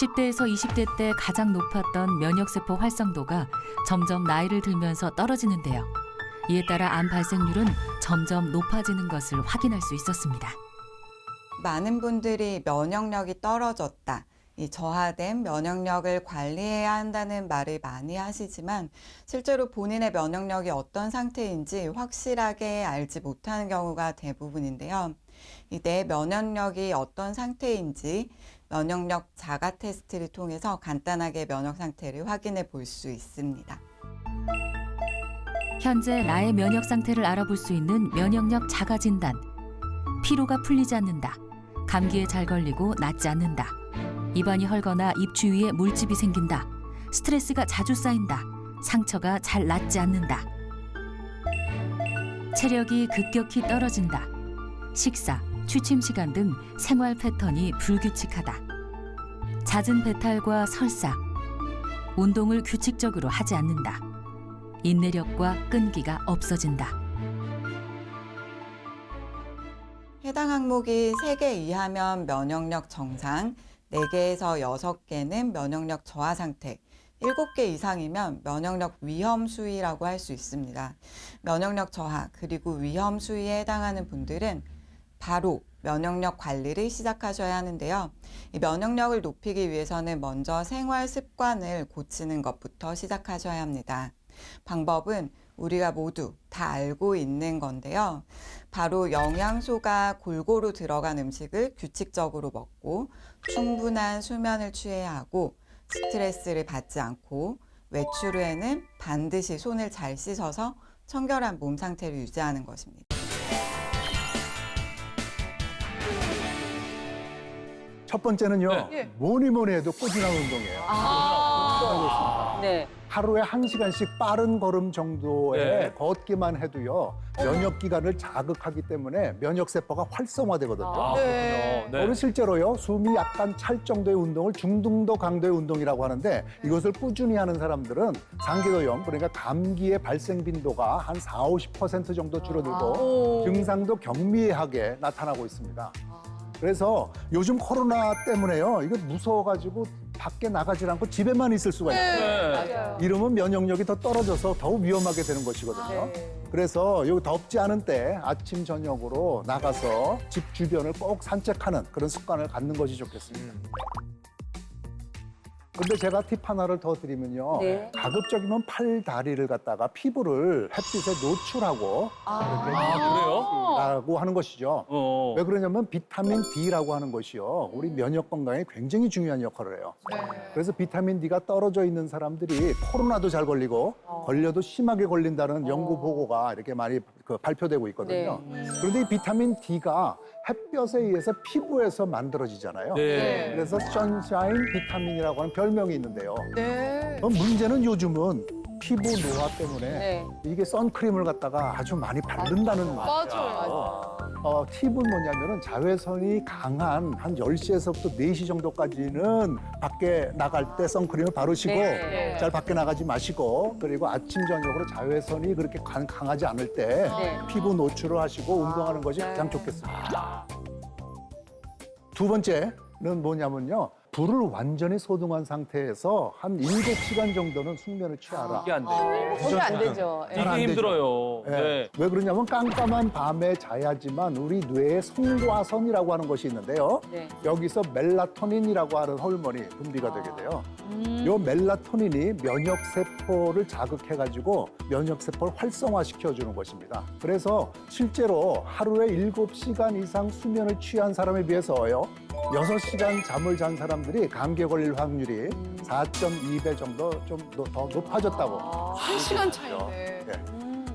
10대에서 20대 때 가장 높았던 면역세포 활성도가 점점 나이를 들면서 떨어지는데요. 이에 따라 암 발생률은 점점 높아지는 것을 확인할 수 있었습니다. 많은 분들이 면역력이 떨어졌다. 이 저하된 면역력을 관리해야 한다는 말을 많이 하시지만 실제로 본인의 면역력이 어떤 상태인지 확실하게 알지 못하는 경우가 대부분인데요. 이 내 면역력이 어떤 상태인지 면역력 자가 테스트를 통해서 간단하게 면역 상태를 확인해 볼 수 있습니다. 현재 나의 면역 상태를 알아볼 수 있는 면역력 자가 진단. 피로가 풀리지 않는다. 감기에 잘 걸리고 낫지 않는다. 입안이 헐거나 입 주위에 물집이 생긴다. 스트레스가 자주 쌓인다. 상처가 잘 낫지 않는다. 체력이 급격히 떨어진다. 식사, 취침 시간 등 생활 패턴이 불규칙하다. 잦은 배탈과 설사. 운동을 규칙적으로 하지 않는다. 인내력과 끈기가 없어진다. 해당 항목이 3개 이하면 면역력 정상, 4개에서 6개는 면역력 저하 상태, 7개 이상이면 면역력 위험 수위라고 할 수 있습니다. 면역력 저하 그리고 위험 수위에 해당하는 분들은 바로 면역력 관리를 시작하셔야 하는데요. 이 면역력을 높이기 위해서는 먼저 생활 습관을 고치는 것부터 시작하셔야 합니다. 방법은 우리가 모두 다 알고 있는 건데요. 바로 영양소가 골고루 들어간 음식을 규칙적으로 먹고 충분한 수면을 취해야 하고 스트레스를 받지 않고 외출 후에는 반드시 손을 잘 씻어서 청결한 몸 상태를 유지하는 것입니다. 첫 번째는요. 네. 뭐니 뭐니 해도 꾸준한 운동이에요. 아. 네. 하루에 한시간씩 빠른 걸음 정도에 네. 걷기만 해도요. 면역 기관을 자극하기 때문에 면역 세포가 활성화되거든요. 아, 네. 그렇군요. 실제로요 숨이 약간 찰 정도의 운동을 중등도 강도의 운동이라고 하는데 이것을 꾸준히 하는 사람들은 상기도염 그러니까 감기의 발생 빈도가 한 4, 50% 정도 줄어들고 오. 증상도 경미하게 나타나고 있습니다. 그래서 요즘 코로나 때문에요 이거 무서워가지고 밖에 나가질 않고 집에만 있을 수가 있어요. 네. 맞아요. 이러면 면역력이 더 떨어져서 더욱 위험하게 되는 것이거든요. 네. 그래서 여기 덥지 않은 때 아침 저녁으로 나가서 집 주변을 꼭 산책하는 그런 습관을 갖는 것이 좋겠습니다. 근데 제가 팁 하나를 더 드리면요. 네. 가급적이면 팔 다리를 갖다가 피부를 햇빛에 노출하고 아, 그래요? 라고 하는 것이죠. 어. 왜 그러냐면 비타민 D라고 하는 것이요. 우리 면역 건강에 굉장히 중요한 역할을 해요. 네. 그래서 비타민 D가 떨어져 있는 사람들이 코로나도 잘 걸리고 걸려도 심하게 걸린다는 연구 보고가 이렇게 많이 그 발표되고 있거든요. 그런데 이 비타민 D가 햇볕에 의해서 피부에서 만들어지잖아요. 네. 그래서 선샤인 비타민이라고 하는 별 명이 있는데요. 네. 어, 문제는 요즘은 피부 노화 때문에 네. 이게 선크림을 갖다가 아주 많이 바른다는 말. 맞아요. 어, 팁은 뭐냐면은 자외선이 강한 한 10시에서부터 4시 정도까지는 밖에 나갈 때 선크림을 바르시고 네. 잘 밖에 나가지 마시고 그리고 아침 저녁으로 자외선이 그렇게 강, 강하지 않을 때 네. 피부 노출을 하시고 운동하는 것이 가장 좋겠습니다. 두 번째는 뭐냐면요. 불을 완전히 소등한 상태에서 한 7시간 정도는 숙면을 취하라. 이게 안 돼. 손이 안 되죠. 이게 잘안 되죠. 힘들어요. 예. 네. 왜 그러냐면 깜깜한 밤에 자야지만 우리 뇌에 송과선이라고 하는 것이 있는데요. 네. 여기서 멜라토닌이라고 하는 호르몬이 분비가 되게 돼요. 이 멜라토닌이 면역 세포를 자극해 가지고 면역 세포를 활성화시켜 주는 것입니다. 그래서 실제로 하루에 7시간 이상 수면을 취한 사람에 비해서요. 6시간 잠을 잔 사람 들이 감기에 걸릴 확률이 4.2배 정도 좀 더 높아졌다고. 한 시간 차이네. 예.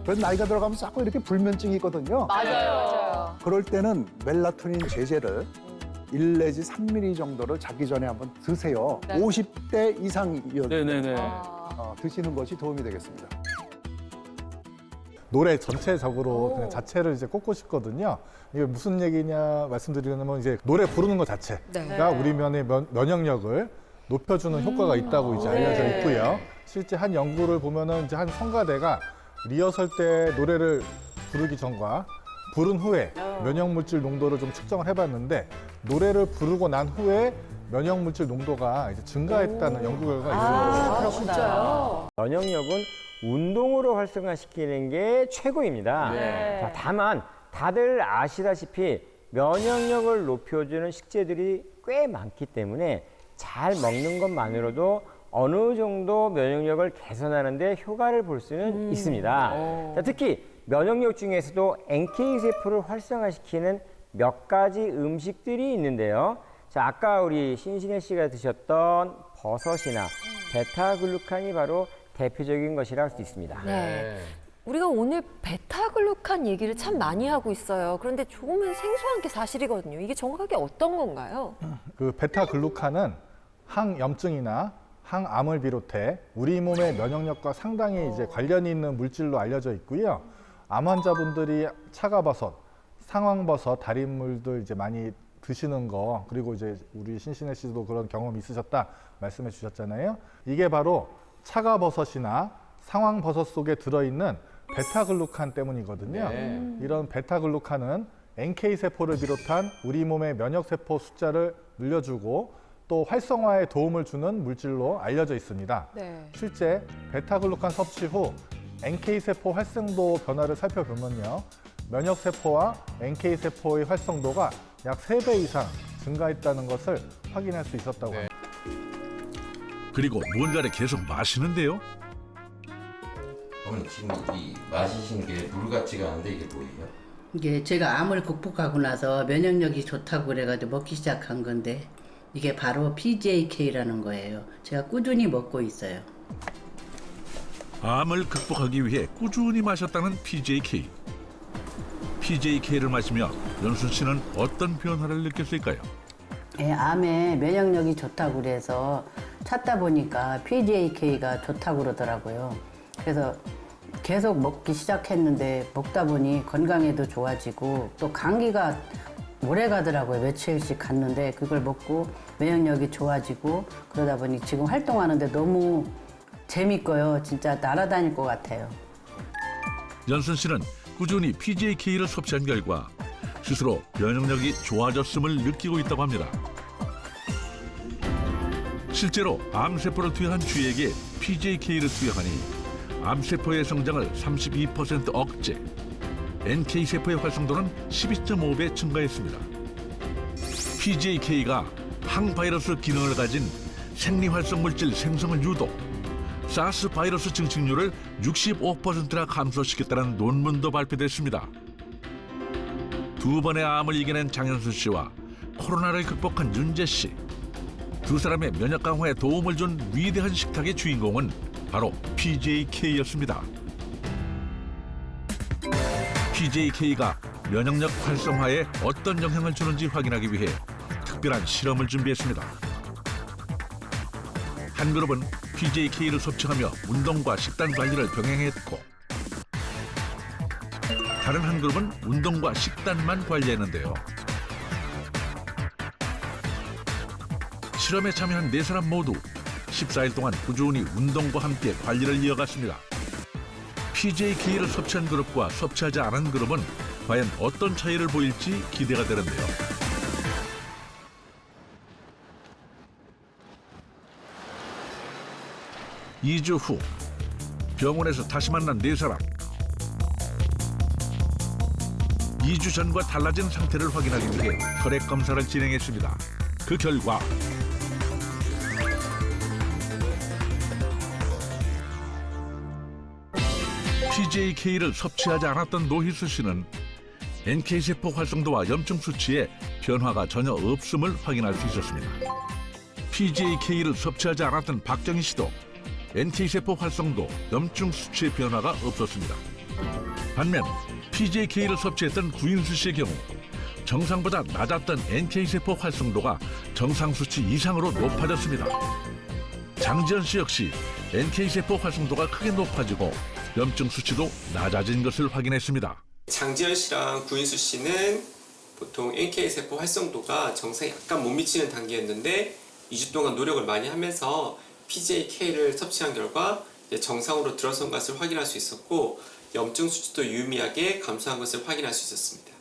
그래서 나이가 들어가면서 자꾸 이렇게 불면증이 있거든요. 맞아요. 맞아요. 그럴 때는 멜라토닌 제제를 1 내지 3ml 정도를 자기 전에 한번 드세요. 네. 50대 이상이어도 네네네. 어, 드시는 것이 도움이 되겠습니다. 노래 전체적으로 그냥 자체를 이제 꼽고 싶거든요. 이게 무슨 얘기냐 말씀드리려면 이제 노래 부르는 것 자체가 네. 우리 면의 면, 면역력을 높여주는 효과가 있다고 이제 알려져 네. 있고요. 실제 한 연구를 보면은 이제 한 성가대가 리허설 때 노래를 부르기 전과 부른 후에 면역 물질 농도를 좀 측정을 해봤는데 노래를 부르고 난 후에 면역 물질 농도가 이제 증가했다는 연구 결과가 아, 있습니다. 진짜요? 면역력은 운동으로 활성화시키는 게 최고입니다. 네. 자, 다만 다들 아시다시피 면역력을 높여주는 식재들이 꽤 많기 때문에 잘 먹는 것만으로도 어느 정도 면역력을 개선하는데 효과를 볼 수는 있습니다. 자, 특히 면역력 중에서도 NK 세포를 활성화시키는 몇 가지 음식들이 있는데요. 자, 아까 우리 신신혜 씨가 드셨던 버섯이나 베타글루칸이 바로 대표적인 것이라 할 수 있습니다. 네. 우리가 오늘 베타글루칸 얘기를 참 많이 하고 있어요. 그런데 조금은 생소한 게 사실이거든요. 이게 정확하게 어떤 건가요? 그 베타글루칸은 항염증이나 항암을 비롯해 우리 몸의 면역력과 상당히 이제 관련이 있는 물질로 알려져 있고요. 암 환자분들이 차가버섯, 상황버섯, 달인물들 이제 많이 드시는 거 그리고 이제 우리 신신혜 씨도 그런 경험 있으셨다 말씀해 주셨잖아요. 이게 바로 차가버섯이나 상황버섯 속에 들어있는 베타글루칸 때문이거든요. 네. 이런 베타글루칸은 NK 세포를 비롯한 우리 몸의 면역 세포 숫자를 늘려주고 또 활성화에 도움을 주는 물질로 알려져 있습니다. 네. 실제 베타글루칸 섭취 후 NK 세포 활성도 변화를 살펴보면요. 면역 세포와 NK 세포의 활성도가 약 세 배 이상 증가했다는 것을 확인할 수 있었다고 합니다. 그리고 뭔가를 계속 마시는데요. 어머니 지금 이 마시는 게 물 같지가 않은데 이게 뭐예요? 이게 제가 암을 극복하고 나서 면역력이 좋다고 그래가지고 먹기 시작한 건데 이게 바로 PJK라는 거예요. 제가 꾸준히 먹고 있어요. 암을 극복하기 위해 꾸준히 마셨다는 PJK. PJK를 마시며 연순 씨는 어떤 변화를 느꼈을까요? 예, 암에 면역력이 좋다고 그래서 찾다 보니까 PJK가 좋다고 그러더라고요. 그래서 계속 먹기 시작했는데 먹다 보니 건강에도 좋아지고 또 감기가 오래 가더라고요. 며칠씩 갔는데 그걸 먹고 면역력이 좋아지고 그러다 보니 지금 활동하는데 너무 재밌고요. 진짜 날아다닐 것 같아요. 연순 씨는 꾸준히 PJK를 섭취한 결과 스스로 면역력이 좋아졌음을 느끼고 있다고 합니다. 실제로 암세포를 투여한 쥐에게 PJK를 투여하니 암세포의 성장을 32% 억제, NK세포의 활성도는 12.5배 증가했습니다. PJK가 항바이러스 기능을 가진 생리활성물질 생성을 유도, 사스 바이러스 증식률을 65%나 감소시켰다는 논문도 발표됐습니다. 두 번의 암을 이겨낸 장현수 씨와 코로나를 극복한 윤재 씨. 두 사람의 면역 강화에 도움을 준 위대한 식탁의 주인공은 바로 PJK였습니다. PJK가 면역력 활성화에 어떤 영향을 주는지 확인하기 위해 특별한 실험을 준비했습니다. 한 그룹은 PJK를 섭취하며 운동과 식단 관리를 병행했고 다른 한 그룹은 운동과 식단만 관리했는데요. 실험에 참여한 네 사람 모두 14일 동안 꾸준히 운동과 함께 관리를 이어갔습니다. PJK를 섭취한 그룹과 섭취하지 않은 그룹은 과연 어떤 차이를 보일지 기대가 되는데요. 이 주 후 병원에서 다시 만난 네 사람. 2주 전과 달라진 상태를 확인하기 위해 혈액 검사를 진행했습니다. 그 결과 PJK를 섭취하지 않았던 노희수 씨는 NK세포 활성도와 염증 수치에 변화가 전혀 없음을 확인할 수 있었습니다. PJK를 섭취하지 않았던 박정희 씨도 NK세포 활성도, 염증 수치의 변화가 없었습니다. 반면 PJK를 섭취했던 구인수 씨의 경우 정상보다 낮았던 NK세포 활성도가 정상 수치 이상으로 높아졌습니다. 장지현 씨 역시 NK세포 활성도가 크게 높아지고 염증 수치도 낮아진 것을 확인했습니다. 장지현 씨랑 구인수 씨는 보통 NK세포 활성도가 정상에 약간 못 미치는 단계였는데 2주 동안 노력을 많이 하면서 PJK를 섭취한 결과 정상으로 들어선 것을 확인할 수 있었고 염증 수치도 유의미하게 감소한 것을 확인할 수 있었습니다.